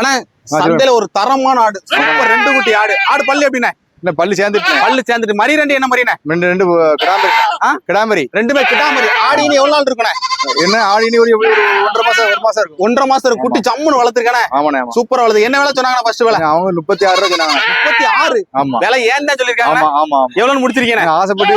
ஆனா சந்தையில ஒரு தரமான ஆடு. சூப்பர் ரெண்டு குட்டி ஆடு. ஆடு பல்லு எப்படிண்ணே? என்ன பல்லு சேர்ந்துட்டு பல்லு சேர்ந்துட்டு மரி ரெண்டு என்ன மரிண்ணே? ரெண்டு ரெண்டு கிடாமரி? கிடாமரி ரெண்டுமே கிட்டாமரி ஆடு இனி எவ்வளவு நாள் இருக்குண்ணே? என்ன ஆடினி ஒரு ஒன்றரை மாசம் ஒரு மாசம் இருக்கும். ஒன்றரை மாசம். குட்டி சம்முன்னு வளர்த்துருக்கானே. ஆமாண்ணே ஆமா. சூப்பரா வளர்த்து. என்ன வேலை சொன்னாங்க ஃபர்ஸ்ட் வேலை? அவங்க முப்பத்தி ஆறு ரூபா சொன்னாங்க முப்பத்தி ஆறு? ஆமா. விலை ஏன் தான் சொல்லிருக்காங்க ஆமா ஆமா எவ்வளவு முடிச்சிருக்கீங்க ஆசைப்பட்டு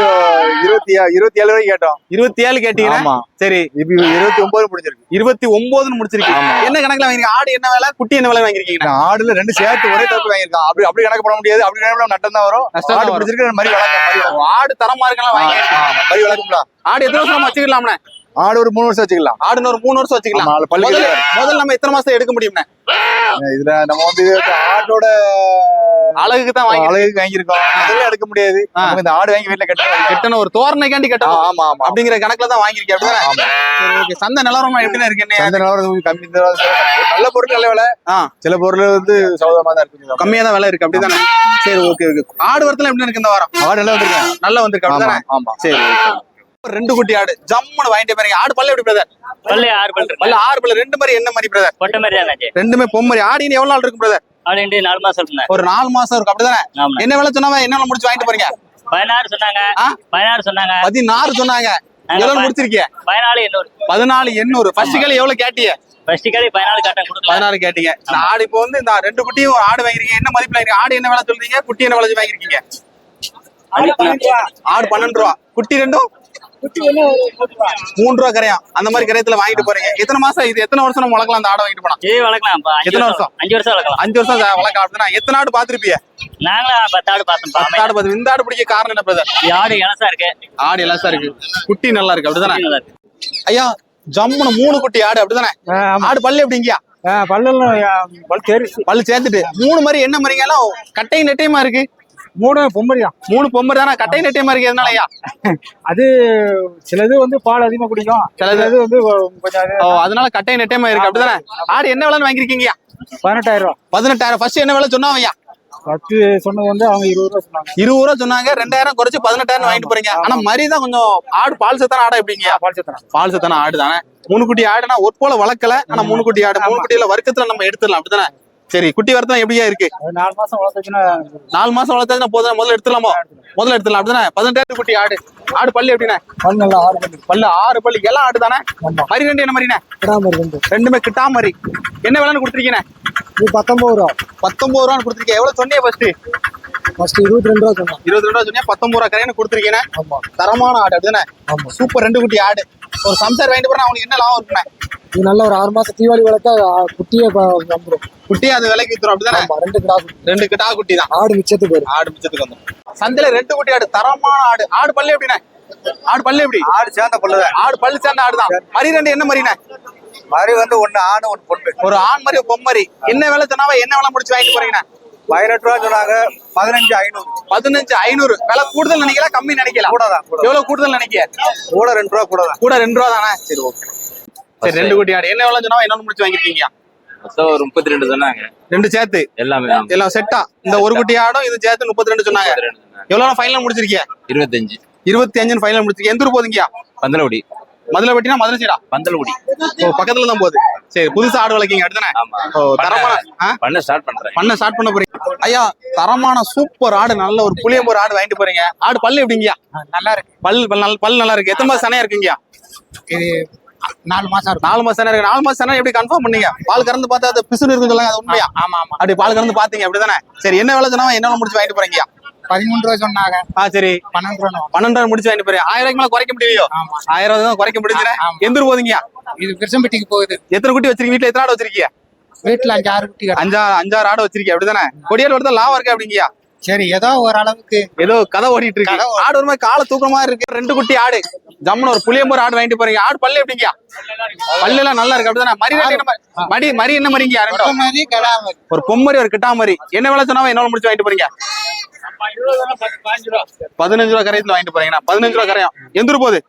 இருபத்தி இருபத்தி ஏழு வரைக்கும் கேட்டோம். இருபத்தி ஏழு கேட்டீங்கன்னா ஆமா. சரி. இப்ப இருபத்தி ஒன்பது முடிஞ்சிருக்கு இருபத்தி ஒன்பதுன்னு முடிச்சிருக்கீங்க. ஆமா. என்ன கணக்குல வாங்கிருக்கீங்க ஆடு என்ன விலை? குட்டி என்ன விலை வாங்கிருக்கீங்க ஆடுல ரெண்டு சேர்த்து ஒரே தப்பு வாங்கியிருக்கான் அப்படி அப்படி கணக்கு பண்ண முடியாது. அப்படி கணக்கு நட்டம் தான் வரும். ஆடு. பிடிச்சிருக்கு மாதிரி வளர்க்க. ஆடு தரமா இருக்கலாம் வாங்கி மாதிரி வளர்க்கும்ல. ஆடு எத்தனை வருஷம் வச்சுக்கலாம்ண்ணே? ஆடு ஒரு மூணு வருஷம் வச்சுக்கலாம். ஆடுன்னு ஒரு மூணு வருஷம் வச்சுக்கலாம். முதல்ல முதல்ல நம்ம எத்தனை மாசம் எடுக்க முடியும்ண்ணே இதுல நம்ம வந்து ஆட்டோட அழகுக்கு தான் வாங்கி அழகுக்கு வாங்கியிருக்கோம். அதெல்லாம் எடுக்க முடியாது. இந்த ஆடு வாங்கி வீட்டுல கட்டணும் கெட்டணும் ஒரு தோரணைக்காண்டி கட்டணும் ஆமா ஆமா அப்படிங்கிற கணக்குல தான் சரி ஓகே. சந்தை நிலவரமா எப்படின்னு இருக்கு அந்த நிலவரம் கம்மி நல்ல பொருள் நல்ல விலை. சில பொருள் வந்து சௌதமா தான் இருக்கு கம்மியா தான் விலை இருக்கு. அப்படிதானே? சரி ஓகே ஓகே. ஆடு வரத்துல எப்படி இருக்கு இந்த வாரம்? ஆடு நல்லா வந்திருக்கேன் நல்லா வந்திருக்கு. அப்படிதானே? ஆமா சரி. ரெண்டு குட்டி ஆடு. ஜம்முன்னு வாங்கிட்டு போறீங்க ஆடு பல்ல எப்படி பிரதர் பல்லு ஆறு பல்லு பல்ல ஆறு பல்ல. ரெண்டு மாதிரி என்ன மாதிரி பிரதர் கொட்டை மாதிரி தானே ரெண்டுமே பொம்மரி. ஆடு இனி எவ்வளவு நாள் இருக்கு பிரதர் ஆடு நாலு மாசம் ஒரு நாலு மாசம் இருக்கு. அப்படிதானே? என்ன விலை சொன்னாங்க? என்ன விலை முடிச்சு வாங்கிட்டு போறீங்க? பதினாறு சொன்னாங்க? பதினாறு சொன்னாங்க. பதினாறு சொன்னாங்க. எவ்வளவு முடிச்சிருக்கீங்க பதினாலு எண்ணூறு. பதினாலு எண்ணூறு. ஃபர்ஸ்ட் எவ்வளவு கேட்டீங்க? ஃபர்ஸ்ட் காலி பதினாலு காட்டன் கேட்டீங்க. ஆடு இப்போ வந்து இந்த ரெண்டு குட்டியும் ஆடு வாங்கிருக்கீங்க. என்ன மதிப்புல ஆடு என்ன விலை சொல்றீங்க? குட்டி என்ன விலை வாங்கிருக்கீங்க? ஆடு பன்னெண்டு ரூபா. குட்டி ரெண்டும்? மூணு ரூபா கரையாம் அந்த மாதிரி கரையத்துல வாங்கிட்டு போறீங்க. எத்தனை மாசம் இது? எத்தனை வருஷம் வளர்க்கலாம் அந்த ஆடை வாங்கிட்டு போனா? இதே வளர்க்கலாம் எத்தனை வருஷம். அஞ்சு வருஷம் வளர்க்கலாம். அஞ்சு வருஷம் வளர்க்கலாம். அப்படின்னா எத்தனை ஆடு பாத்திருப்பிய நாங்களும் பத்து ஆடு பார்த்தோம் பத்து ஆடு பார்த்து இந்த ஆடு பிடிக்க காரணம் என்ன பிரதர் ஆடு இலசா இருக்கு. ஆடு எல்லாம் இருக்கு. குட்டி நல்லா இருக்கு. அப்படிதானே. ஐயா ஜம்முன்னு மூணு குட்டி ஆடு அப்படிதானே? ஆடு பல்லு எப்படிங்கயா பல்லெல்லாம் பல் தெரிச்சு பல்லு சேர்த்துட்டு மூணு மாதிரி என்ன மாதிரிங்க எல்லாம் கட்டையும் நெட்டையுமா இருக்கு? மூணு பொம்மரியா மூணு பொம்பர் தானே கட்டையும் நெட்டையுமா இருக்கு எதனால ஐயா அது சிலது வந்து பால் அதிகமா குடிக்கும். சிலது- வந்து கொஞ்சம் அதனால கட்டையும் நெட்டையுமா இருக்கு அப்படிதானே? ஆடு என்ன விலைன்னு வாங்கிருக்கீங்கயா பதினெட்டாயிரம் ரூபா. பதினெட்டாயிரம். ஃபர்ஸ்ட் என்ன விலை ஐயா பத்து சொன்னது வந்து அவங்க இருபது ரூபா சொன்னாங்க. இருபது ரூபா சொன்னாங்க. ரெண்டாயிரம் குறைச்சு பதினெட்டாயிரம் வாங்கிட்டு போறீங்க. ஆனா மரி தான் கொஞ்சம் ஆடு பால் சத்தான ஆடா எப்படிங்க? பால் சத்திரம் பால் சத்தான ஆடு தானே மூணு குட்டி ஆடுனா ஒரு போல வளர்க்கல. ஆனா மூணு குட்டி ஆடு மூணு குட்டியில வர்க்கத்துல நம்ம எடுத்துடலாம். அப்படிதானே? சரி குட்டி வரத்தம் எப்படியா இருக்கு? நாலு மாசம் வளர்த்துச்சுன்னா நாலு மாசம் வளர்த்தா போதும் முதல்ல எடுத்துலாமோ முதல்ல எடுத்துலாம் அப்படிதானே? பதினெட்டாயிரம் குட்டி ஆடு. ஆடு பல்லு எப்படிண்ணே? பல் நல்லா ஆறு பல்லு. பல்லு ஆறு பல்லு எல்லாம் ஆடு தானே மரி ரெண்டு என்ன மாதிரிண்ணே? ரெண்டுமே கிட்டா மாதிரி என்ன விலைன்னு கொடுத்துருக்கீங்க இது பத்தொன்பது ரூபா. பத்தொன்பது ரூபான்னு கொடுத்துருக்கீங்க. எவ்வளவு சொன்னீங்க ஃபர்ஸ்ட் ஃபர்ஸ்ட் இருபத்தி ரெண்டு ரூபா சொன்னாங்க இருபது ரூபா சொன்னீங்க. பத்தொன்பது ரூபா கரையானு கொடுத்துருக்கீங்க ஆமா. தரமான ஆடு அப்படிதானே? சூப்பர் ரெண்டு குட்டி ஆடு. ஒரு சம்சார் வாங்கிட்டு போனா அவனுக்கு என்ன லாபம் இருக்குண்ணே? இது நல்ல ஒரு ஆறு மாசம் தீபாவளி வளர்த்தா குட்டியே ப- வந்துரும். குட்டி அது விலைக்கு வித்துரும். அப்படிதானே? ரெண்டு கிடா குட்டி. ரெண்டு கிட்டா குட்டி தான். ஆடு மிச்சத்துக்கு வரும் ஆடு மிச்சத்துக்கு வந்துடும் சந்தையில ரெண்டு குட்டி ஆடு தரமான ஆடு. ஆடு பல்லு எப்படிண்ணே? ஆடு பல்லு எப்படி? ஆடு சேர்ந்த பொண்ணுதான் ஆடு பல்லு சேர்ந்த ஆடு தான். மரி ரெண்டு என்ன மரிண்ணே மாதிரி வந்து ஒண்ணு ஆணு ஒண்ணு பொண்ணு. ஒரு ஆண் மரி பொம்மரி. என்ன விலை சொன்னாவா? என்ன விலை முடிச்சு வாங்கிட்டு போறீங்கண்ணே? பதினெட்டு ரூபா சொன்னாங்க. பதினஞ்சு ஐநூறு. பதினஞ்சு ஐநூறு. விலை கூடுதல் நினைக்கலாம் கம்மி நினைக்கலாம் கூட தான் எவ்வளவு கூடுதல் நினைக்க கூட ரெண்டு ரூபா கூட தான் கூட ரெண்டு ரூபா தானே? சரி ஓகே. சரி ரெண்டு குட்டி ஆடு. என்ன விலை சொன்னாவா என்ன முடிச்சு வாங்கிருக்கீங்க? மொத்தம் ஒரு முப்பத்தி ரெண்டு சொன்னாங்க. ரெண்டு சேர்த்து? எல்லாமே. எல்லாம் செட்டா இந்த ஒரு குட்டி ஆடும் இது சேர்த்து முப்பத்தி ரெண்டு சொன்னாங்க. 32 சொன்னாங்க. எவ்வளவு ஃபைனல் முடிச்சிருக்கீங்க? இருபத்தஞ்சு. இருபத்தி அஞ்சுன்னு ஃபைனல் முடிச்சிருக்கீங்க. எந்த ஊர் போதுங்கயா பந்தலகுடி. மதுரை வெட்டினா மதுரை சைடா பந்தலகுடி. ஓ பக்கத்துல தான் போகுது. சரி புதுசா ஆடு வளர்க்கீங்க அடுத்தானே ஆமா. ஓ தரமான? பண்ண ஸ்டார்ட் பண்றேன். பண்ண ஸ்டார்ட் பண்ண போறீங்க. ஐயா தரமான சூப்பர் ஆடு நல்ல ஒரு புளியம்பூர் ஆடு வாங்கிட்டு போறீங்க. ஆடு பல்லு எப்படிங்கயா நல்லா இருக்கு. பல் பல் நல்ல பல் நல்லா இருக்கு. எத்தனை மாசம் சனையா இருக்குங்கயா இது நாலு மாசம் நாலு மாசம் இருக்கு. நாலு மாசம் சனை எப்படி கன்ஃபார்ம் பண்ணீங்க? பால் கறந்து பார்த்தா அது பிசுறு இருக்குன்னு சொல்லுங்க அது உண்மையா? ஆமா ஆமா அப்படி பால் கறந்து பாத்தீங்க அப்படிதானே? சரி என்ன வேலை சொன்னா என்ன முடிச்சு வாங்கிட்டு போறீங்கயா பதிமூணு ரூபா சொன்னாங்க. ஆ சரி. பன்னெண்டு ரூபா பன்னெண்டாயிரம் முடிச்சு வாங்கிட்டு போறீங்க. ஆயிரம் மேல குறைக்க முடியலையோ? ஆமா. ஆயிரம் ரூபாய் தான் குறைக்க முடிஞ்சுனே ஆமா. எந்த ஊர் போதுங்கயா இது பெருசம்பட்டிக்கு போகுது. எத்தனை குட்டி வச்சிருக்கீங்க? வீட்டுல எத்தனை ஆடு வச்சிருக்கீங்க? வீட்டுல அஞ்சு ஆறு குட்டி கிடக்கு. அஞ்சா அஞ்சாறு ஆடு வச்சிருக்கீங்க அப்படிதானே? கொடியாடு வரதான் லாபம் இருக்கு அப்படிங்கயா சரி ஏதோ ஓரளவுக்கு. ஏதோ கதை ஓடிட்டு இருக்கு. ஆடு ஒரு மாதிரி காலை தூக்குற மாதிரி இருக்கு. ரெண்டு குட்டி ஆடு. ஜம்முன்னு ஒரு புளியம்பூர் ஆடு வாங்கிட்டு போறீங்க. ஆடு பல்லு எப்படிங்கயா பல்லு எல்லாம் நல்லா இருக்கு. அப்படிதானே? மரி- மடி மரி என்ன மரிங்க ரெண்டும் மாதிரி கிடாம ஒரு பொம்மரி ஒரு கிட்டா மரி என்ன விலை சொன்னாவா என்ன முடிச்சு வாங்கிட்டு போறீங்க? பதினஞ்சு ரூபா கரையத்துல வாங்கிட்டு போறீங்கண்ணா. பதினஞ்சு ரூபா கரையும். எந்த ஊர் போகுது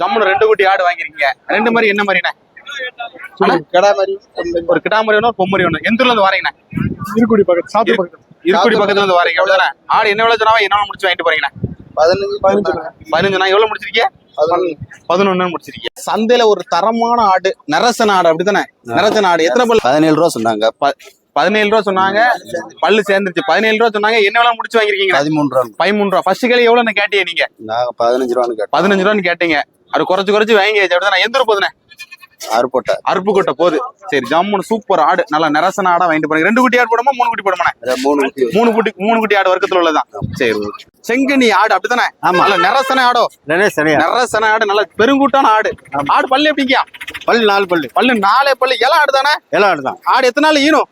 ஜம்முன்னு ரெண்டு குட்டி ஆடு வாங்கிருக்கீங்க. ரெண்டு மாதிரி என்ன மாதிரிண்ணே மாதிரி ஒரு கிட்டா மரி ஒன்று ஒரு பொம்மரி ஒன்று எந்த ஊர்ல இருந்து வரீங்கண்ணே. இருக்குடி பக்கத்து சாப்பிட்டு இரு- இருக்குடி பக்கத்துல இருந்து வரீங்க. அப்படிதானே? ஆடு என்ன விலை சொன்னாவா என்ன முடிச்சு வாங்கிட்டு போறீங்கண்ணே? பதினஞ்சு பதினஞ்சு. பதினஞ்சு நான் எவ்வளவு முடிச்சிருக்கீங்க? பதினொன்னு. முடிச்சிருக்கீங்க. சந்தையில ஒரு தரமான ஆடு நரசன ஆடு அப்படித்தானே? நரசன ஆடு எத்தனை பல்லு? பதினேழு ரூபா சொன்னாங்க. பதினேழு ரூபா சொன்னாங்க. பல்லு சேர்ந்துருச்சு. பதினேழு ரூபா சொன்னாங்க. என்ன வேலை முடிச்சு வாங்கிருக்கீங்க? பதிமூணு ரூபா பதிமூணு ரூபா. ஃபர்ஸ்ட் கேள்வி எவ்வளவு கேட்டீங்க நீங்க? நாங்க பதினஞ்சு ரூபான்னு பதினஞ்சு ரூபான்னு கேட்டீங்க. அது குறைச்சு குறைச்சு வாங்கி அப்படிதான் எந்த ஊர் போதுனே அருப்போட்டை அருப்புக்கோட்டை போகுது. சரி ஜம்முன்னு சூப்பர் ஆடு. நல்லா நரசன ஆடா வாங்கிட்டு போறீங்க ரெண்டு குட்டி ஆடு போடுமா? மூணு குட்டி போடுமா மூணு குட்டி. மூணு குட்டி மூணு குட்டி ஆடு வர்க்கத்துல உள்ளதான் சரி. செங்கனி ஆடு அப்படித்தானே? ஆமா. நல்ல நரசன ஆடோ? நரசன ஆடு. நல்ல பெருங்கூட்டான ஆடு. ஆடு பல்லு எப்படிங்கயா பல்லு நாலு பல்லு. பல்லு நாலே பல்லு. இலை ஆடு தானே? எல்லாம் ஆடுதான் ஆடு எத்தனை நாள் ஈனும்?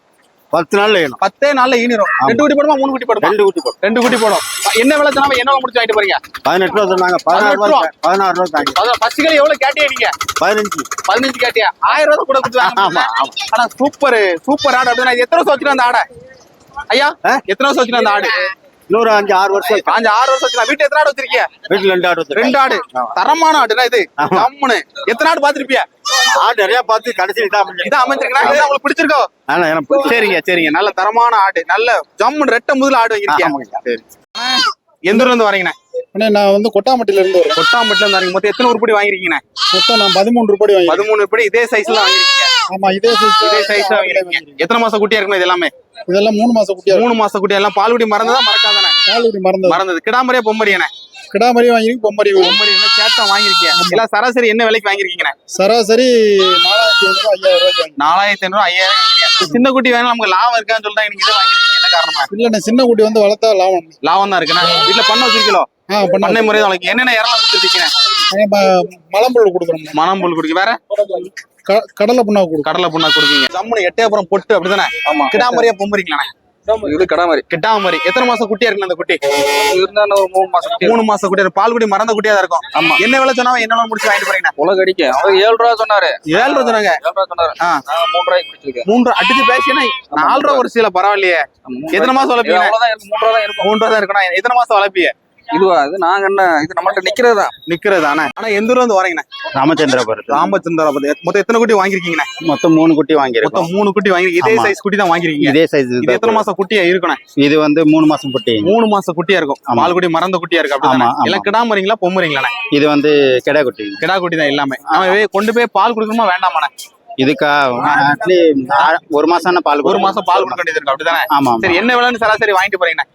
பத்து நாள்ல வேணும் பத்தே நாள்ல ஈனிரும். ரெண்டு குட்டி போடுமா மூணு குட்டி போடுமா? ரெண்டு குட்டி போடும். ரெண்டு குட்டி போடும். என்ன விலை சொன்னா என்ன முடிச்சு வாங்கிட்டு போறீங்க? பதினெட்டு ரூபா சொன்னாங்க. பதினாறு ரூபா ரூபா. பதினாறு ரூபா தாங்க கிலோ எவ்வளவு கேட்டியா நீங்க? பதினஞ்சு. பதினஞ்சு கேட்டியா? ஆயிரம் ரூபாய் கூட கொடுத்து ஆனா சூப்பர் சூப்பர் ஆடு அப்படின்னா எத்தனை வருஷம் வச்சுட்டு அந்த ஆடை? ஐயா? எத்தனை வருஷம் வச்சுட்டு அந்த ஆடு? இன்னொரு அஞ்சு ஆறு வருஷம் அஞ்சு ஆறு வருஷம் வீட்டுல எத்தனை ஆடு வச்சிருக்கீங்க வீட்டுல ரெண்டு ஆடு. ரெண்டு ஆடு. தரமான ஆடுனா இது. ஜம்முன்னு எத்தனை ஆடு பாத்திருப்பிய ஆடு நிறைய பார்த்து அமைஞ்சது. இதான் அமைஞ்சிருக்கா. உங்களுக்கு பிடிச்சிருக்கோ? ஆனா எனக்கு சரிங்க சரிங்க. நல்ல தரமான ஆடு. நல்ல ஜம்முன்னு ரெட்ட முதல்ல ஆடு வாங்கிருக்கீங்க. சரி. எந்த ஊர்ல இருந்து வரீங்கண்ணே அண்ணே நான் வந்து கொட்டாம்பட்டியில இருந்து வரேன் கொட்டாம்பட்டில இருந்து வரீங்க மொத்தம் எத்தனை உருப்படி வாங்கிருக்கீங்கண்ணே மொத்தம் நான் பதிமூணு ரூபாய் வாங்கி பதிமூணு உருப்படி இதே சைஸ்ல வாங்கிருக்கீங்க ஆமா இதே size இதே சைஸ் வாங்கிருக்கீங்க எத்தனை மாசம் குட்டியா இருக்கணும் இது எல்லாமே? இதெல்லாம் மூணு மாசம் குட்டியா மூணு மாசம் குட்டி எல்லாம் பால்குடி மறந்ததா? மறக்காதானே. காலூரி மறந்தது. மறந்தது. கிடாமரியா பொம்மரியானே கிடாமரி வாங்கிருக்கு பொம்மரி பொம்மரி என்ன சேத்தா வாங்கிருக்கீங்க எல்லாம் சராசரி என்ன விலைக்கு வாங்கிருக்கீங்கண்ணே சராசரி நாலாயிரத்தி ஐநூறு ஐயாயிரம் வாங்கி நாலாயிரத்தி ஐநூறு ஐயாயிரம் வாங்கிருக்கீங்க சின்ன குட்டி வேணும் நமக்கு லாபம் இருக்கான்னு சொல்லிட்டு நீங்க இதை வாங்கிருக்கீங்க என்ன காரணமா? இல்லண்ணே சின்ன குட்டி வந்து வளர்த்தா லாபம். லாபம் தான் இருக்குண்ணா. வீட்டுல பண்ண வச்சிருக்கீங்களோ? பண்ண முறை தான். என்னென்ன இறலாம் கொடுத்துருக்கீங்க மலம்புல் கொடுக்குறோம் மனம் புல் குடிக்க. வேற? கடலை புண்ணாக்கு கொடுக்குறோம் கடலை புண்ணா கொடுக்கீங்க ஜம்முன்னு எட்டயபுரம் பொட்டு அப்படிதானே? ஆமா. கிடாமரியா பொம்பரிங்களாண்ணே இது கடை மாதிரி கிட்டாமரி எத்தனை மாசம் குட்டியா இருக்கு அந்த குட்டி? இருந்தா ஒரு மூணு மாசம் மூணு மாசம் குட்டியா. பால் குடி மறந்த குட்டியா தான் இருக்கும். ஆமா. என்ன விலை சொன்னா என்ன விலை முடிச்சு வாங்கிட்டு போறீங்க உலக அடிக்க. அவர் ஏழு ரூபா சொன்னாரு. ஏழு ரூபா சொன்னாங்க. ஏழு ரூபா சொன்னாரு. மூணு ரூபாய்க்கு குடிச்சிருக்கேன். மூன்று அடிச்சு பேசினா நாலு ரூபா ஒரு சீல பரவாயில்லையே. எத்தனை மாசம் வளர்ப்பீங்க? மூணு ரூபா தான் இருக்கும். மூன்று ரூபா தான் இருக்கணும் எத்தனை மாசம் வளர்ப்பீங்க? இதுவா இது நாங்க என்ன இது நம்மள்ட்ட நிக்கிறது? நிக்கிறது ஆனா எந்த ஊர்ல இருந்து வரீங்கண்ணே ராமச்சந்திரபுரத்து ராமச்சந்திராபதி மொத்தம் எத்தனை குட்டி வாங்கிருக்கீங்கண்ணே மொத்தம் மூணு குட்டி வாங்கியிருக்கோம். மொத்தம் மூணு குட்டி வாங்கி இதே. சைஸ் குட்டி தான் வாங்கிருக்கீங்க இதே சைஸ் இது எத்தனை மாசம் குட்டியா இருக்கணும்? இது வந்து மூணு மாசம் குட்டி. மூணு மாசம் குட்டியா இருக்கும். பால் குட்டி மறந்த குட்டியா இருக்கு ஆமா. எல்லாம் கிடாமறீங்களா பொம்மறீங்களா இது வந்து கிடா குட்டி. கிடா குட்டி தான் எல்லாமே. வே- கொண்டு போய் பால் கொடுக்கணுமா வேண்டாமாண்ணே? இதுக்கா ஆக்சுவலி ஒரு மாசம் பால் ஒரு. மாசம் பால் கொடுக்க வேண்டியது இருக்கு அப்படிதானே? ஆமா ஆமா. சரி என்ன விலைன்னு சராசரி வாங்கிட்டு போறீங்கண்ணே?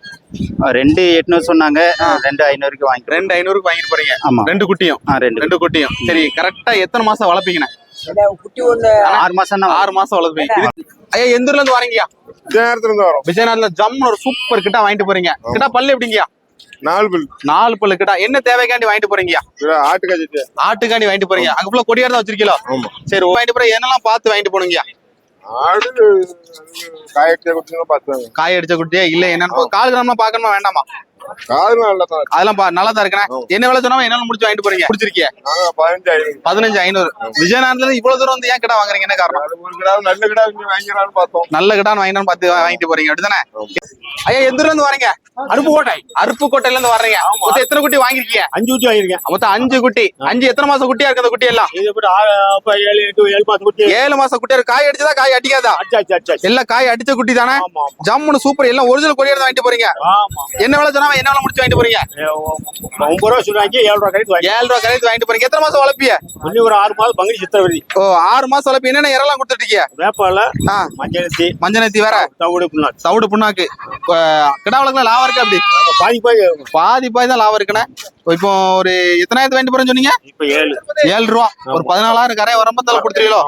ரெண்டு எட்நூறு சொன்னாங்க ரெண்டு ஐநூறுக்கு வாங்கிக்கிறேன் ரெண்டு ஐநூறுக்கு வாங்கிட்டு போறீங்க. ஆமா. ரெண்டு குட்டியும். ரெண்டு ரெண்டு குட்டியும். சரி கரெக்டா எத்தனை மாசம் வளர்ப்பீங்கண்ணே? ஆறு மாசம் ஆறு மாசம் வளர்ப்பீங்க. ஐயா எந்த ஊர்ல இருந்து வரீங்கயா நேரத்துல இருந்து வரோம். விஜயநாத்ல ஜம்னு ஒரு சூப்பர் கிட்டா வாங்கிட்டு போறீங்க. கிட்டா பல்லு எப்படிங்கயா நாலு பில். நாலு பல்லு கிட்டா என்ன தேவைக்காண்டி வாங்கிட்டு போறீங்கயா ஆட்டுக்காச்சு ஆட்டுக்காண்டி வாங்கிட்டு போறீங்க. அங்க ஃபுல்லா கொடியாடு தான் வச்சிருக்கீங்களோ. சரி வாங்கிட்டு போற என்னெல்லாம் பார்த்து வாங்கிட்டு போனீங்கயா ஆடு காயக்கே கொடுத்து பார்த்தாங்க காய் அடிச்ச குட்டியா? இல்ல என்னன்னு கால் கிராம்லாம் பாக்கணுமா வேண்டாமா? அதெல்லாம் பா- நல்லா தான் இருக்கேன் என்ன வேலை சொன்னா என்ன முடிச்சு வாங்கிட்டு போறீங்க? பிடிச்சிருக்கீங்க பதினஞ்சு ஐநூறு. இருந்து இவ்வளவு தூரம் வந்து ஏன் கிட்ட வாங்குறீங்க? என்ன காரணம்? அது ஒரு கிடாவு நல்ல இங்க வாங்கிறான்னு பார்த்தோம். நல்ல வாங்கிட்டு பார்த்து வாங்கிட்டு போறீங்க. அப்படிதானே? ஐயா எந்த இருந்து வரீங்க? அருப்புக்கோட்டை அருப்புக்கோட்டையில இருந்து வர்றீங்க மொத்தம் எத்தனை குட்டி வாங்கிருக்கீங்க அஞ்சு குட்டி வாங்கியிருக்கேன். மொத்தம் அஞ்சு குட்டி. அஞ்சு எத்தனை மாசம் குட்டியா இருக்கு அந்த குட்டி எல்லாம்? ஏழு மாசம் குட்டி? ஏழு மாசம் குட்டியா இருக்கு காய் அடிச்சதா காய் அடிக்காதா? எல்லாம் காய் அடிச்ச குட்டி தானே? ஜம்முன்னு சூப்பர். எல்லாம் ஒரிஜினல் கொடியாடு வாங்கிட்டு போறீங்க. என்ன வேலை சொன்னா? என்ன முடிச்சு வாங்கிட்டு போறீங்க? ஒன்பது ரூபா சொன்னாங்க ஏழு ரூபா கழித்து ஏழு ரூபா கரைத்து வாங்கிட்டு போறீங்க. எத்தனை மாசம் வளர்ப்பிய? இன்னும் ஒரு ஆறு மாதம் பங்குனி சித்திரவதி. ஓ ஆறு மாசம் வளர்ப்பி என்னென்ன இறலாம் கொடுத்துட்டு இருக்கீங்க? வேப்பால மஞ்சள் மஞ்சனத்தி வேற? தவிடு புண்ணாக்கு. தவிடு புண்ணாக்கு. கிடாவளக்குல லாபம் இருக்கு அப்படி? பாதி பாதி. பாதி பாதி தான் லாபம் இருக்குண்ணே. இப்போ ஒரு எத்தனாயிரத்து வாங்கிட்டு போறேன்னு சொன்னீங்க? இப்ப ஏழு. ஏழு ரூபா. ஒரு பதினாலாயிரம் கரையை வரம்பத்தால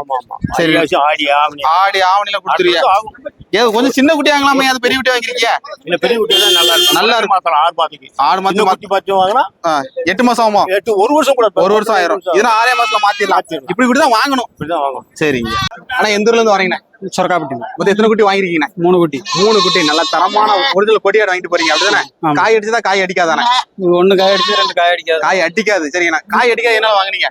ஆமா சரி. ஆடி ஆவணி. ஆடி ஆவணில கொடுத்துருவீங்க. ஆகும். ஏதோ கொஞ்சம் சின்ன குட்டி வாங்கலாமே. அது பெரிய குட்டி வாங்கிருக்கீங்க இல்ல பெரிய குட்டி தான் நல்லா இருக்கும். நல்லா இருக்கும். ஆறு மாதத்துக்கு ஆறு மாசம் குட்டி பார்த்து வாங்கினா ஆ, எட்டு மாசம் ஆகுமா? எட்டு ஒரு வருஷம் கூட ஒரு வருஷம் ஆயிரும். இதெல்லாம் ஆறே மாசத்துல மாத்திடலாம். இப்படி இப்படி தான் வாங்கணும். இப்படிதான் வாங்கணும். சரிங்க. ஆனா எந்த ஊர்ல இருந்து வரீங்கண்ணே சொரக்காப்பட்டி மொத்தம் எத்தனை குட்டி வாங்கிருக்கீங்கண்ணே மூணு குட்டி. மூணு குட்டி. நல்ல தரமான ஒரிஜினல் கொடியாடு வாங்கிட்டு போறீங்க. அப்படிதானே? காய் அடிச்சதா காய் அடிக்காதானே? ஒண்ணு காய் அடிச்சு ரெண்டு காய் அடிக்காது. காய் அடிக்காது. சரிங்கண்ணா. காய் அடிக்காது என்ன வாங்குனீங்க?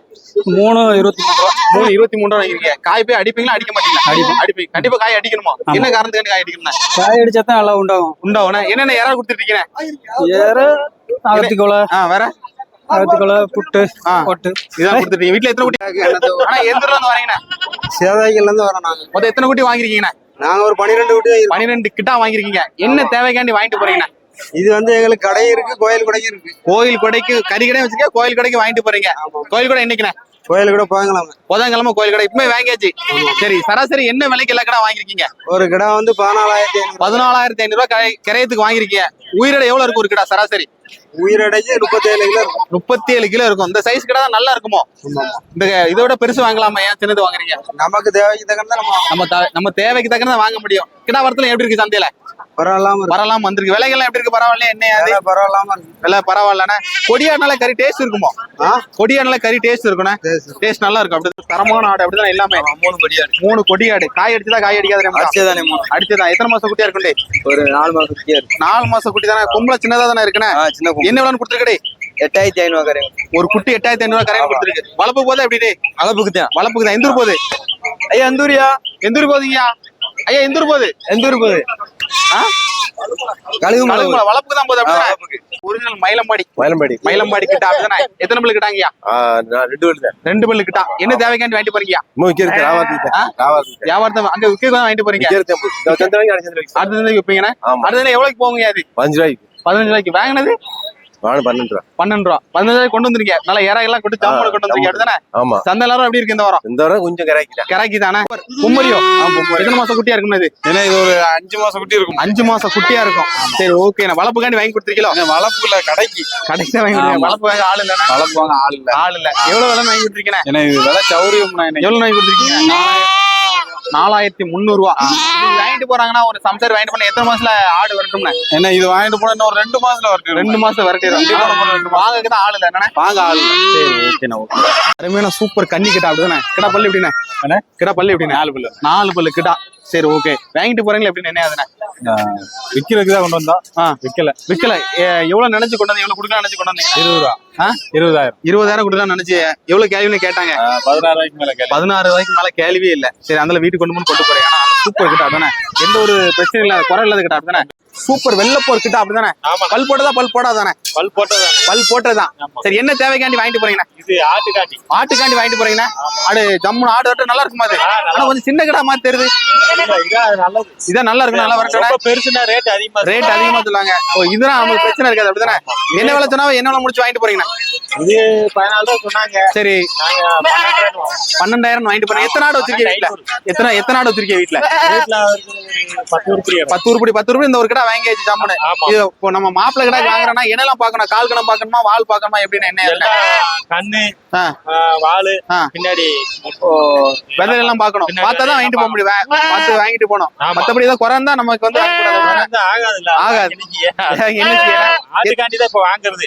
மூணு இருபத்தி மூணு ரூபா. மூணு இருபத்தி மூணு ரூபா வாங்கிருக்கீங்க காய் போய் அடிப்பீங்களா அடிக்க மாட்டீங்களா? அடிப்பீங்க அடிப்பீங்க. கண்டிப்பா காய் அடிக்கணுமா? என்ன காரணத்துக்கு காய் அடிக்கணும் காய் அடிச்சா தான் நல்லா உண்டாகும். உண்டாவண்ணே என்னென்ன யாராவது கொடுத்துருக்கீங்க ஏற அகத்தி கொலை ஆ வேற? அகத்தி கொலை புட்டு. பொட்டு. இதான் கொடுத்துருக்கீங்க. வீட்டுல எத்தனை குட்டி? ஆனா எந்த வரீங்கண்ணே? சேதாய்கள்ல இருந்து வரோம் நாங்க. மொத்தம் எத்தனை குட்டி வாங்கிருக்கீங்கண்ணே நாங்க ஒரு பன்னிரெண்டு குட்டி பன்னிரெண்டு கிட்டா வாங்கிருக்கீங்க என்ன தேவைக்காண்டி வாங்கிட்டு போறீங்கண்ணே? இது வந்து எங்களுக்கு கடை இருக்கு கோயில் கடையும் இருக்கு. கோயில் கொடைக்கு கறி கடை வச்சுக்க கோயில் கடைக்கு வாங்கிட்டு போறீங்க. கோயில் கடை என்னைக்குண்ணே? கோயில் கூட போகலாம் புதன்கிழமை கோயில் கடை. இப்பவே வாங்கியாச்சு. சரி சராசரி என்ன விலைக்கு எல்லா கடை வாங்கிருக்கீங்க ஒரு கடை வந்து பதினாலாயிரத்தி ஐநூறு. பதினாலாயிரத்தி ஐநூறு ரூபாய் கிரயத்துக்கு வாங்கிருக்கீங்க உயிரோட எவ்வளவு இருக்கும் ஒரு கடை சராசரி? உயிரடைஞ்சு முப்பத்தேழு கிலோ இருக்கும். முப்பத்தி ஏழு கிலோ இருக்கும். இந்த சைஸ் கடை தான் நல்லா இருக்குமோ? இந்த இதோட பெருசு வாங்கலாமா? ஏன் சின்னது வாங்குறீங்க? நமக்கு தேவைக்கு தகுந்த நம்ம நம்ம தேவைக்கு தக்கன வாங்க முடியும். கிடா வரத்துல எப்படி இருக்கு சந்தையில? பரவாயில்லாம பரவாயில்லாம வந்திருக்கு. விலைகள்லாம் எப்படி இருக்கு? பரவாயில்ல என்ன பரவாயில்லாம விலை பரவாயில்லண்ணே. கொடியாடுனால கறி டேஸ்ட் இருக்குமோ? ஆ? கொடியாடுனால கறி டேஸ்ட் இருக்குண்ணே. Taste. டேஸ்ட் நல்லா இருக்கும். அப்படி தரமான ஆடு அப்படிதான் எல்லாமே. மூணு கொடியாடு மூணு கொடியாடு காய் அடிச்சதா காய் அடிக்காத அடிச்சதானே மூணு. அடிச்சதான் எத்தனை மாசம் குட்டியா இருக்குண்டே ஒரு நாலு மாசம் குட்டியா இருக்கு. நாலு மாசம் குட்டி தானே? கும்பல சின்னதா தானே இருக்குண்ணே? சின்ன. என்ன விலைன்னு கொடுத்துருக்கடே? எட்டாயிரத்தி ஐநூறு கரை ஒரு குட்டி எட்டாயிரத்தி ஐநூறு கரையில் கொடுத்துருக்கு. வளர்ப்பு போதா எப்படி தான். வளர்ப்புக்கு தான். எந்த ஊர் போகுது? ஐயா எந்தூரியா எந்த ஊர் போகுதுங்கய்யா? ஐயா எந்த ஊர் போகுது? எந்தூர் போகுது? ஆ? கழுகு கழுகுமலை வளர்ப்புக்கு தான் போகுது ஒரிஜினல் மயிலம்பாடி. மயிலம்பாடி. மயிலம்பாடி கிட்ட அப்படிதானே? எத்தனை பல்லு கிட்டாங்கய்யா? நான் ரெண்டு ரெண்டு பல்லு கிட்டா? என்ன தேவைக்காண்டி வாங்கிட்டு? ராவாத்தி வியாபாரத்தை அங்க வாங்கிட்டு போறீங்க? விற்பீங்கண்ணே ஆமா. அடுத்தது எவ்வளவுக்கு போகுங்க அது? ரூபாய்க்கு. பதினஞ்சு ரூபாய்க்கு. வாங்கினது? பன்னெண்டு ரூபா பன்னெண்டு ரூபா பதினஞ்சு ரூபாய்க்கு கொண்டு வந்துருக்கீங்க. நல்லா இறா எல்லாம் கொண்டு கொண்டு வந்துருக்கீங்க. அப்படிதானே? ஆமா. சந்தை எல்லாரும் எப்படி இருக்கு இந்த வாரம்? இந்த வாரம் கொஞ்சம் கராக்கி தானே கும்மரியோ எத்தனை மாசம் குட்டியா இருக்கும் இது? ஏன்னா இது ஒரு அஞ்சு மாசம் குட்டி இருக்கும். அஞ்சு மாசம் குட்டியா இருக்கும். சரி ஓகே நான் வளர்ப்புக்காண்டி வாங்கி கொடுத்துருக்கீங்களோ? வளர்ப்புல கடைக்கு. கடைசி வாங்கி. வளர்ப்பு வாங்க ஆள் இல்லைன்னா வளர்ப்புவாங்க ஆள் இல்ல. ஆள் இல்ல. எவ்வளவு விலை வாங்கி கொடுத்துருக்கீங்க? ஏன்னா இது விலை சௌரியம் எவ்வளவு வாங்கி கொடுத்துருக்கீங்க? நாலாயிரத்தி முந்நூறு ரூபா இது வாங்கிட்டு போறாங்கன்னா ஒரு சம்சாரி வாங்கிட்டு போனா எத்தனை மாசத்துல ஆடு வரட்டும்னு? ஏன்னா இது வாங்கிட்டு போனா இன்னும் ஒரு ரெண்டு மாசத்துல வரட்டும். ரெண்டு மாசம் வரட்டிடும் வாங்க ஆள் இல்ல. என்னண்ணே? வாங்க ஆள். சரி ஓகேண்ணா ஓகே அருமையான சூப்பர் கன்னி கிட்டா அப்படிதானே? கிடா பல்லு எப்படிண்ணே? கிடா பல்லு எப்படிண்ணே? நாலு பல்லு. நாலு பல்லு கிட்டா சரி ஓகே வாங்கிட்டு போறீங்களா எப்படின்னு என்ன அதுண்ணே விக்கிறதுக்கு தான் கொண்டு வந்தா ஆ. விக்கல. விக்கல. ஏ- எவ்வளவு நினைச்சு கொண்டு வந்து எவ்வளவு கொடுக்கலாம் நினைச்சு கொண்டு வந்தீங்க? இருபது ரூபா. ஆ? இருபதாயிரம். இருபதாயிரம் கொடுக்கலாம் நினைச்சு எவ்வளவு கேள்வின்னு கேட்டாங்க? பதினாறு ரூபாய்க்கு மேல பதினாறு ரூபாய்க்கு மேல கேள்வியே இல்ல. சரி அந்த வீட்டுக்கு கொண்டு போய் கொண்டு போறேன் ஆனா சூப்பர் கிட்ட அப்படிதானே? எந்த ஒரு பிரச்சனையும் இல்லாத குறை இல்லாத கிட்ட அப்படிதானே? சூப்பர். வெள்ளப்போர் கிட்ட அப்படிதானே. பல் போட்டதா? பல் போடாதானே? பல் போட்டது பல் போட்டதுதான் சரி என்ன தேவைக்காண்டி வாங்கிட்டு போறீங்கண்ணா? இது ஆட்டு காட்டி ஆட்டுக்காண்டி வாங்கிட்டு போறீங்கண்ணா? ஆடு ஜம்முன்னு ஆடு வரட்டும் நல்லா இருக்குமா அது? ஆனா கொஞ்சம் சின்ன கிடா மாதிரி தெரியுது. இதான் நல்லா இருக்கும் நல்லா வரட்டும் பெருசுனா ரேட் அதிகமா ரேட் அதிகமா சொல்லுவாங்க. ஓ இதுதான் நமக்கு பிரச்சனை இருக்காது அப்படிதானே? என்ன விலை சொன்னாலும் என்ன விலை முடிச்சு வாங்கிட்டு போறீங்கண்ணா? இது பதினாலு ரூபா சொன்னாங்க. சரி. பன்னெண்டாயிரம் வாங்கிட்டு போறேன். எத்தனை ஆடு வச்சிருக்கீங்க வீட்டுல எத்தனை எத்தனை ஆடு வச்சிருக்கீங்க வீட்டுல பத்து உருப்படி. பத்து உருப்படி இந்த ஒரு கடை வாங்கியாச்சு ஜம்முன்னு ஆமா. இது இப்போ நம்ம மாப்பிள்ளை கடை வாங்குறோம்னா என்னெல்லாம் பார்க்கணும்? கால் கணம் பார்க்கணுமா? வால் பார்க்கணுமா? எப்படின்னு என்ன கண்ணு வாலு. பின்னாடி வெதை எல்லாம் பார்க்கணும். பின்னாடி பார்த்தா தான் வாங்கிட்டு போக முடியும். பார்த்து வாங்கிட்டு ஆமா. மத்தபடி ஏதோ குறை இருந்தா நமக்கு வந்து ஆகாது. செய்ய ஆட்டுக்காண்டி தான் இப்ப வாங்குறது.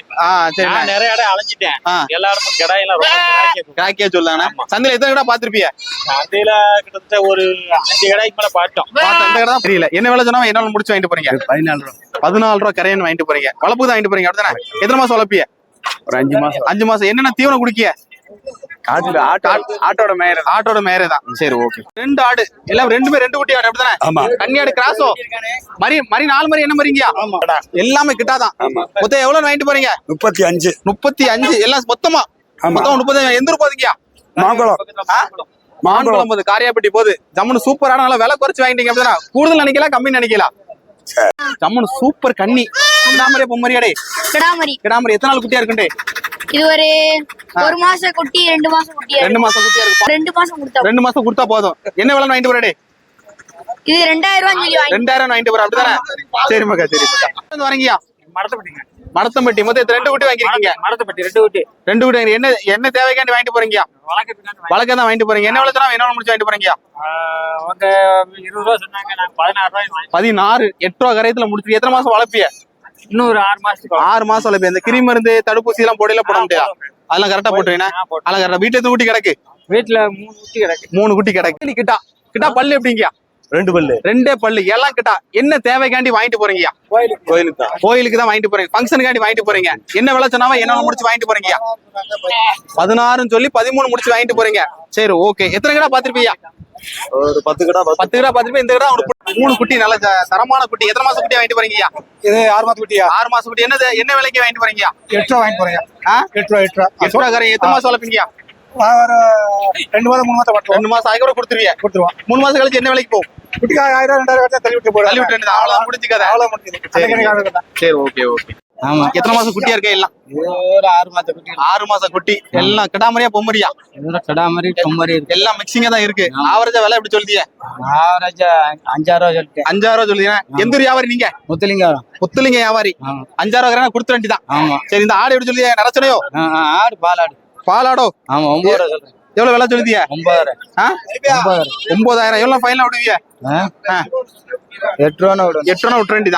நிறைய இடம் அலைஞ்சிட்டேன். எல்லாரும் கடாயெல்லாம் ரொம்ப சொல்லாங்க சந்தையில எத்தனை கடை பார்த்திருப்பிய? சந்தையில கிட்டத்தட்ட ஒரு அஞ்சு கடாய்க்கு மேல பார்த்தோம். பார்த்த அந்த கடை தான் தெரியல. என்ன வேலை சொன்னா என்ன முடிச்சு வாங்கிட்டு போறீங்க. பதினாலு ரூபா. பதினாலு ரூபா கரையன் வாங்கிட்டு போறீங்க. வளர்ப்பு தான் வாங்கிட்டு போறீங்க. அப்படிதானே? எத்தனை மாசம் வளர்ப்பிய? ஒரு அஞ்சு மாசம். அஞ்சு மாசம். என்னென்ன தீவனம் குடிக்கிய? ஆட்டோட மேயர் ஆட்டோட மேரே தான். சரி ஓகே ரெண்டு ஆடு. எல்லாம் ரெண்டுமே ரெண்டு குட்டி ஆடு. அப்படிதானே? ஆமா. கன்னி ஆடு கிராஸோ மரி மரி நாலு மரி என்ன மரிங்கயா எல்லாமே கிட்டாதான். மொத்தம் எவ்வளவு வாங்கிட்டு போறீங்க? முப்பத்தி அஞ்சு. முப்பத்தி அஞ்சு. எல்லாம் மொத்தமா. மொத்தம் முப்பத்தி எந்த ஊர் மாங்குளம் மான்குளம் போகுது காரியாப்பட்டி போகுது ஜம்முன்னு சூப்பரான நல்லா விலை குறைச்சு வாங்கிட்டீங்க அப்படின்னா கூடுதல் நினைக்கலாம் கம்மி நினைக்கலாம் ஜம்முன்னு சூப்பர் கன்னி கிடாமரியா பொம்மரியாடே கிடாமரி கிடாமரி எத்தனை நாள் குட்டியா இருக்குண்டே இது ஒரு ஒரு மாச குட்டி ரெண்டு மாசம் குட்டியா ரெண்டு மாசம் குட்டியா இருக்கு. ரெண்டு மாசம் கொடுத்தா ரெண்டு மாசம் கொடுத்தா போதும். என்ன விலை வாங்கிட்டு போறடே இது ரெண்டாயிரம் ரூபாய் ரெண்டாயிரம் வாங்கிட்டு போற அப்படிதானே? சரி மக்கா சரி மக்கா. வந்து வரீங்கயா மடத்தப்பட்டிங்க மடத்தம்பட்டி மொத்தம் எத்தனை- ரெண்டு குட்டி வாங்கிருக்கீங்க மடத்தப்பட்டி ரெண்டு ஊட்டி ரெண்டு குட்டி என்ன என்ன தேவைக்காண்டி வாங்கிட்டு போறீங்க? வழக்கம் தான் வாங்கிட்டு போறீங்க. என்ன சொன்னா என்ன முடிச்சு வாங்கிட்டு போறீங்க? அவங்க இருபது ரூபா சொன்னாங்க. நாங்க பதினாறு ரூபாய் பதினாறு எட்டு ரூபா கரையத்துல முடிச்சு எத்தனை மாசம் வளர்ப்பிய? இன்னும் ஒரு ஆறு மாசத்துக்கு ஆறு மாசம் வளர்ப்பிய. இந்த கிரி மருந்து தடுப்பூசி எல்லாம் போடையில போட முடியாது அதெல்லாம் கரெக்டா போட்டுவீங்க ஆ, போட்டு. அதெல்லாம் கரெக்டா வீட்டுல இருந்து குட்டி கிடக்கு? வீட்டுல மூணு ஊட்டி கிடக்கு. மூணு குட்டி கிடக்கு. கிட்டா? கிட்டா பல்லு எப்படிங்கயா ரெண்டு பல்லு. ரெண்டே பல்லு. எல்லாம் கிட்டா என்ன தேவைக்காண்டி வாங்கிட்டு போறீங்கயா கோயிலுக்கு. தான் கோயிலுக்கு தான் வாங்கிட்டு போறீங்க. ஃபங்க்ஷனுக்காண்டி வாங்கிட்டு போறீங்க. என்ன விலை சொன்னாவா என்ன முடிச்சு வாங்கிட்டு போறீங்கயா பதினாறுன்னு சொல்லி பதிமூணு முடிச்சு வாங்கிட்டு போறீங்க. சரி ஓகே எத்தனை கடை பாத்திருப்பீங்க ஒரு பத்து கடை பத்து கடை பாத்திருப்பீங்க. இந்த கடை ஒரு மூணு குட்டி நல்ல தரமான குட்டி. எத்தனை மாசம் குட்டி வாங்கிட்டு போறீங்கயா இது ஆறு மாசம் குட்டியா? ஆறு மாசம் குட்டி. என்ன என்ன விலைக்கு வாங்கிட்டு போறீங்க எட்டு ரூபா வாங்கி போறேன். ஆ? எட்டு ரூபா எட்டு ரூபா. எட்டு ரூபா கரை எத்தனை மாசம் வளர்ப்பீங்க ரெண்டு மாதம் மூணு பட்டுவோம் ரெண்டு மாசம் ஆகி கூட கொடுத்துருவீங்க கொடுத்துருவோம். மூணு மாசம் கழிச்சு என்ன விலைக்கு போகும்? குட்டிக்கு ஆயிரம் ரெண்டாயிரம் தள்ளி விட்டு போடு தள்ளி விட்டு அவ்வளவு முடிஞ்சு கதை அவ்வளவு முடிஞ்சது சரி ஓகே ஓகே. ஆமா. எத்தனை மாசம் குட்டியா இருக்கே எல்லாம்? ஒரு ஆறு மாச குட்டி ஆறு குட்டி. எல்லாம் கிடாமரியா பொம்மரியா இதோட கடா மாதிரி பொம்மரி இருக்கு. எல்லாம் மிக்சிங்கா தான் இருக்கு. ஆவரேஜா விலை எப்படி சொல்லிய ஆவரேஜா அஞ்சாயிரம் ரூபா சொல்லிட்டேன். அஞ்சாயிரம் ரூபா எந்த ஊர் வியாபாரி நீங்க? முத்துலிங்கம். புத்துலிங்க வியாபாரி. அஞ்சாயிரம் ரூபா கொடுத்து வேண்டிதான். ஆமா. சரி இந்த ஆடு எப்படி சொல்லிய நரச்சனையோ ஆ, ஆ, ஆடு பாலாடு. பாலாடோ? ஆமா ஒன்பது ரூபா சொல்றேன். எவ்வளவு விலை சொல்லுதிய? ஒன்பதாயிரம்? ஒன்பதாயிரம். எவ்வளவு ஃபைனல் விடுவிய? எட்டு ரூபா எட்டு ரூபா விட்டுற வேண்டியதான்